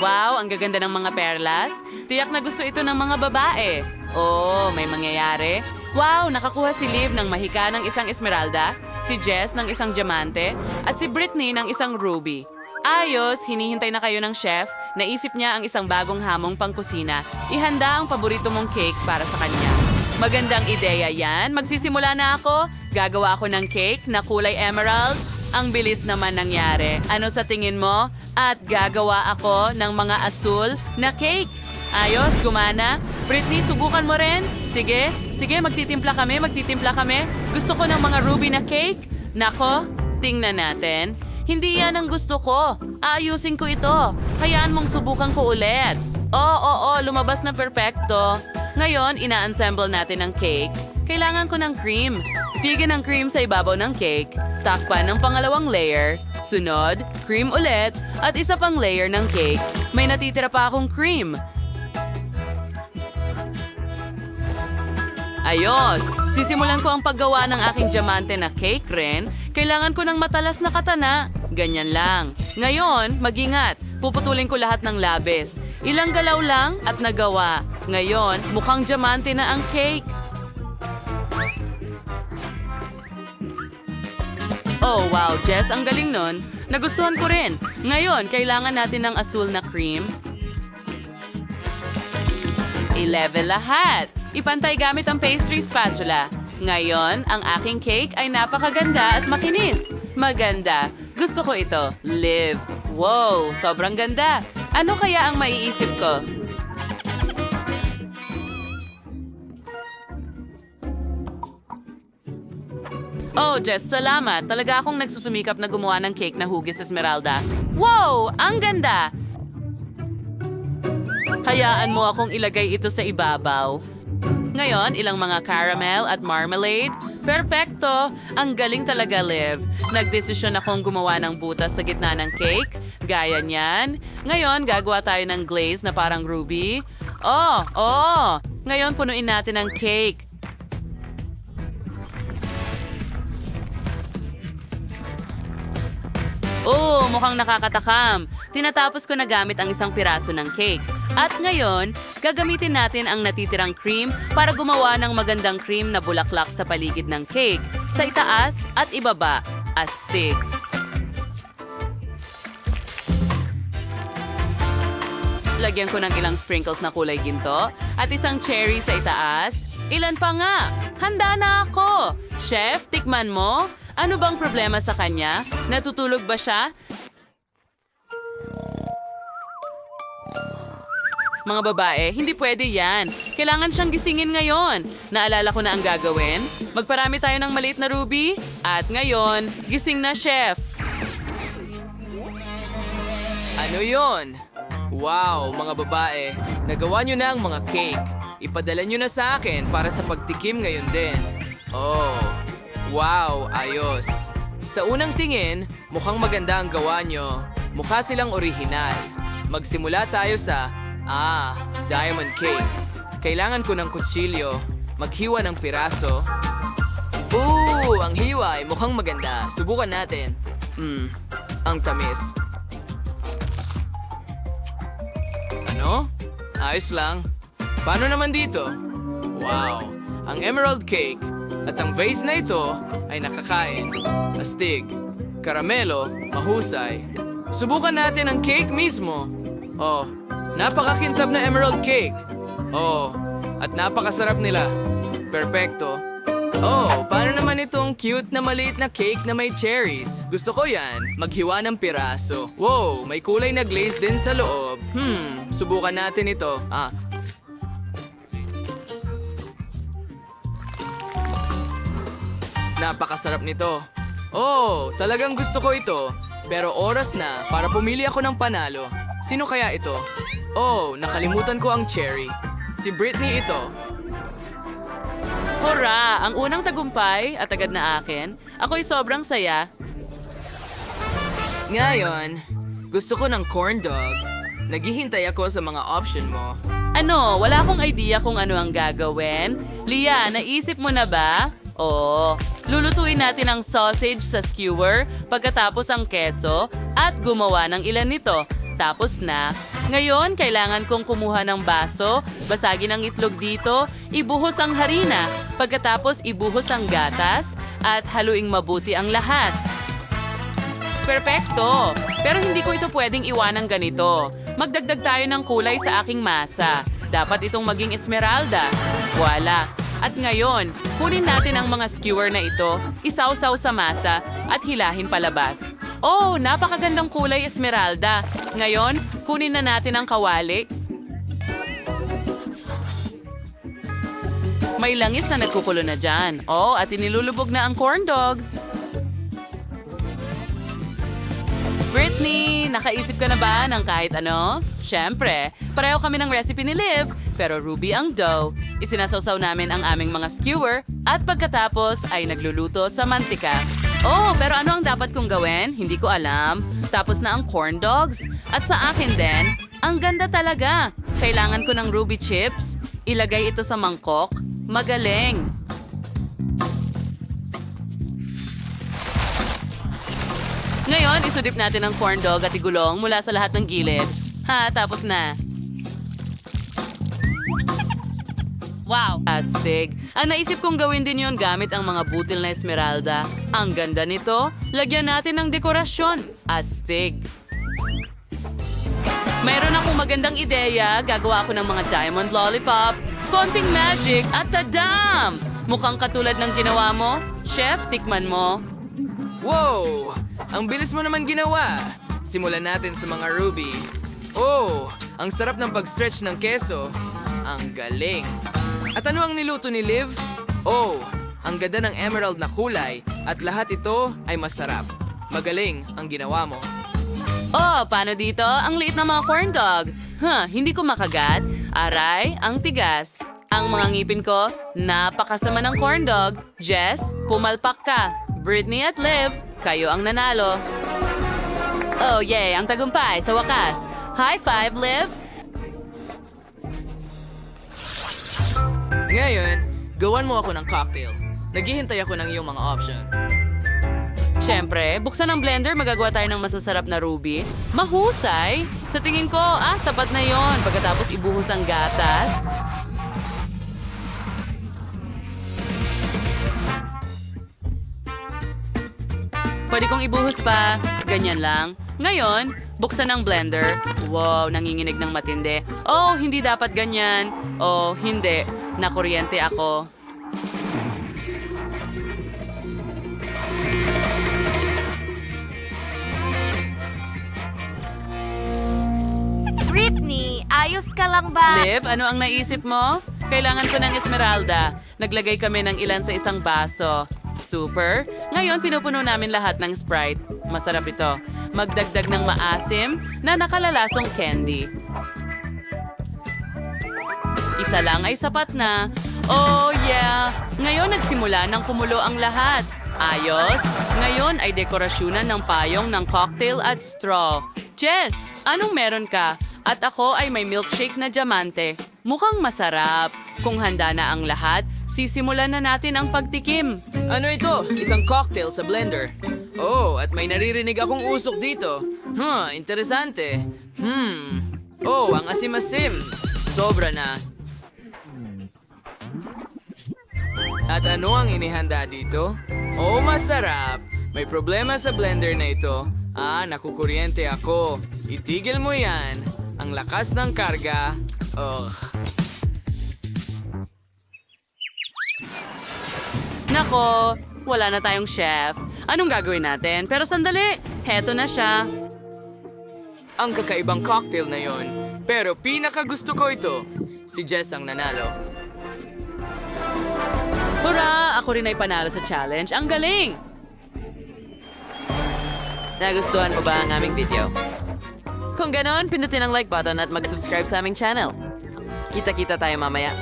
Wow, ang gaganda ng mga perlas. Tiyak na gusto ito ng mga babae. Oh, may mangyayari. Wow, nakakuha si Liv ng mahika ng isang esmeralda, si Jess ng isang diamante, at si Britney ng isang ruby. Ayos, hinihintay na kayo ng chef. Naisip niya ang isang bagong hamong pangkusina. Ihanda ang paborito mong cake para sa kanya. Magandang ideya yan. Magsisimula na ako. Gagawa ako ng cake na kulay emerald. Ang bilis naman nangyari. Ano sa tingin mo? At gagawa ako ng mga asul na cake. Ayos, gumana. Britney, subukan mo rin. Sige, sige, magtitimpla kami, magtitimpla kami. Gusto ko ng mga ruby na cake. Nako, tingnan natin. Hindi yan ang gusto ko. Aayusin ko ito. Hayaan mong subukan ko ulit. Oo, oo, oo, lumabas na perpekto. Ngayon, ina-ensemble natin ang cake. Kailangan ko ng cream. Bigyan ng cream sa ibabaw ng cake. Takpan ng pangalawang layer. Sunod, cream ulit. At isa pang layer ng cake. May natitira pa akong cream. Ayos! Sisimulan ko ang paggawa ng aking diamante na cake rin. Kailangan ko ng matalas na katana. Ganyan lang. Ngayon, magingat. Puputulin ko lahat ng labis. Ilang galaw lang at nagawa. Ngayon, mukhang diamante na ang cake. Oh, wow, Jess, ang galing nun. Nagustuhan ko rin. Ngayon, kailangan natin ng asul na cream. I-level lahat. Ipantay gamit ang pastry spatula. Ngayon, ang aking cake ay napakaganda at makinis. Maganda. Gusto ko ito. Live. Wow, sobrang ganda. Ano kaya ang maiisip ko? Oh, Jess, salamat. Talaga akong nagsusumikap na gumawa ng cake na hugis Esmeralda. Wow! Ang ganda! Hayaan mo akong ilagay ito sa ibabaw. Ngayon, ilang mga caramel at marmalade. Perfecto! Ang galing talaga, Liv. Nagdesisyon akong gumawa ng butas sa gitna ng cake. Gaya niyan. Ngayon, gagawa tayo ng glaze na parang ruby. Oh, oh! Ngayon, punuin natin ang cake. Mukhang nakakatakam. Tinatapos ko na gamit ang isang piraso ng cake. At ngayon, gagamitin natin ang natitirang cream para gumawa ng magandang cream na bulaklak sa paligid ng cake, sa itaas at ibaba, astig. Lagyan ko ng ilang sprinkles na kulay ginto at isang cherry sa itaas. Ilan pa nga? Handa na ako! Chef, tikman mo. Ano bang problema sa kanya? Natutulog ba siya? Mga babae, hindi pwede yan. Kailangan siyang gisingin ngayon. Naalala ko na ang gagawin. Magparami tayo ng maliit na ruby. At ngayon, gising na chef. Ano yon? Wow, mga babae. Nagawa nyo na ang mga cake. Ipadala nyo na sa akin para sa pagtikim ngayon din. Oh, wow, ayos. Sa unang tingin, mukhang maganda ang gawa nyo. Mukha silang orihinal. Magsimula tayo sa, ah, diamond cake. Kailangan ko ng kutsilyo. Maghiwa ng piraso. Ooh, ang hiwa ay mukhang maganda. Subukan natin. Hmm, ang tamis. Ano? Ayos lang. Paano naman dito? Wow! Ang emerald cake at ang vase na ito ay nakakain. Astig. Karamelo, mahusay. Subukan natin ang cake mismo. Oh, napakakintab na emerald cake. Oh, at napakasarap nila. Perpekto. Oh, paano naman itong cute na maliit na cake na may cherries? Gusto ko yan. Maghiwa ng piraso. Wow, may kulay na glaze din sa loob. Hmm, subukan natin ito. Ah. Napakasarap nito. Oh, talagang gusto ko ito. Pero oras na para pumili ako ng panalo. Sino kaya ito? Oh, nakalimutan ko ang cherry. Si Britney ito. Hurra! Ang unang tagumpay at agad na akin. Ako'y sobrang saya. Ngayon, gusto ko ng corn dog. Naghihintay ako sa mga option mo. Ano, wala akong idea kung ano ang gagawin. Lia, naisip mo na ba? Oo. Lulutuin natin ang sausage sa skewer, pagkatapos ang keso, at gumawa ng ilan nito. Tapos na. Ngayon, kailangan kong kumuha ng baso, basagin ang itlog dito, ibuhos ang harina, pagkatapos ibuhos ang gatas, at haluing mabuti ang lahat. Perpekto! Pero hindi ko ito pwedeng iwanang ganito. Magdagdag tayo ng kulay sa aking masa. Dapat itong maging esmeralda. Wala. At ngayon, kunin natin ang mga skewer na ito, isawsaw sa masa, at hilahin palabas. Oh, napakagandang kulay esmeralda. Ngayon, kunin na natin ang kawali. May langis na nagkukulo na dyan. Oh, at inilulubog na ang corn dogs. Britney, nakaisip ka na ba ng kahit ano? Siyempre, pareho kami ng recipe ni Liv, pero Ruby ang dough. Isinasawsaw namin ang aming mga skewer at pagkatapos ay nagluluto sa mantika. Oh, pero ano ang dapat kong gawin? Hindi ko alam. Tapos na ang corn dogs. At sa akin din, ang ganda talaga. Kailangan ko ng ruby chips. Ilagay ito sa mangkok. Magaling. Ngayon, isudip natin ang corn dog at igulong mula sa lahat ng gilid. Ha, tapos na. Wow! Astig. Ang naisip kong gawin din yon gamit ang mga butil na esmeralda. Ang ganda nito. Lagyan natin ng dekorasyon. Astig. Mayroon akong magandang ideya. Gagawa ako ng mga diamond lollipop, konting magic, at tadam! Mukhang katulad ng ginawa mo. Chef, tikman mo. Wow! Ang bilis mo naman ginawa. Simulan natin sa mga ruby. Oh, ang sarap ng pag-stretch ng keso. Ang galing. At ano ang niluto ni Liv? Oh, ang ganda ng emerald na kulay at lahat ito ay masarap. Magaling ang ginawa mo. Oh, paano dito? Ang liit ng mga corn dog. Huh, hindi ko makagat. Aray, ang tigas. Ang mga ngipin ko, napakasama ng corn dog. Jess, pumalpak ka. Britney at Liv, kayo ang nanalo. Oh, yay, ang tagumpay sa wakas. High five, Liv! Ngayon, gawan mo ako ng cocktail. Naghihintay ako ng iyong mga option. Siyempre, buksan ang blender, magagawa tayo ng masasarap na ruby. Mahusay! Sa tingin ko, ah, sapat na yon. Pagkatapos ibuhos ang gatas. Pwede kong ibuhos pa. Ganyan lang. Ngayon, buksan ang blender. Wow, nanginginig ng matindi. Oh, hindi dapat ganyan. Oh, hindi. Nakuryente ako. Britney, ayos ka lang ba? Liv, ano ang naisip mo? Kailangan ko ng esmeralda. Naglagay kami ng ilan sa isang baso. Super. Ngayon, pinupuno namin lahat ng Sprite. Masarap ito. Magdagdag ng maasim na nakalalasong candy. Isa lang ay sapat na. Oh, yeah. Ngayon nagsimula ng kumulo ang lahat. Ayos. Ngayon ay dekorasyonan ng payong ng cocktail at straw. Jess, anong meron ka? At ako ay may milkshake na diamante. Mukhang masarap. Kung handa na ang lahat, sisimulan na natin ang pagtikim. Ano ito? Isang cocktail sa blender. Oh, at may naririnig akong usok dito. Huh, interesante. Hmm. Oh, ang asim-asim. Sobra na. At ano ang inihanda dito? Oh, masarap. May problema sa blender na ito. Ah, nakukuryente ako. Itigil mo yan. Ang lakas ng karga. Ugh. Nako, wala na tayong chef. Anong gagawin natin? Pero sandali, heto na siya. Ang kakaibang cocktail na yon. Pero pinakagusto ko ito. Si Jess ang nanalo. Hurra! Ako rin ay panalo sa challenge. Ang galing! Nagustuhan mo ba ang aming video? Kung ganon, pindutin ang like button at mag-subscribe sa aming channel. Kita-kita tayo mamaya.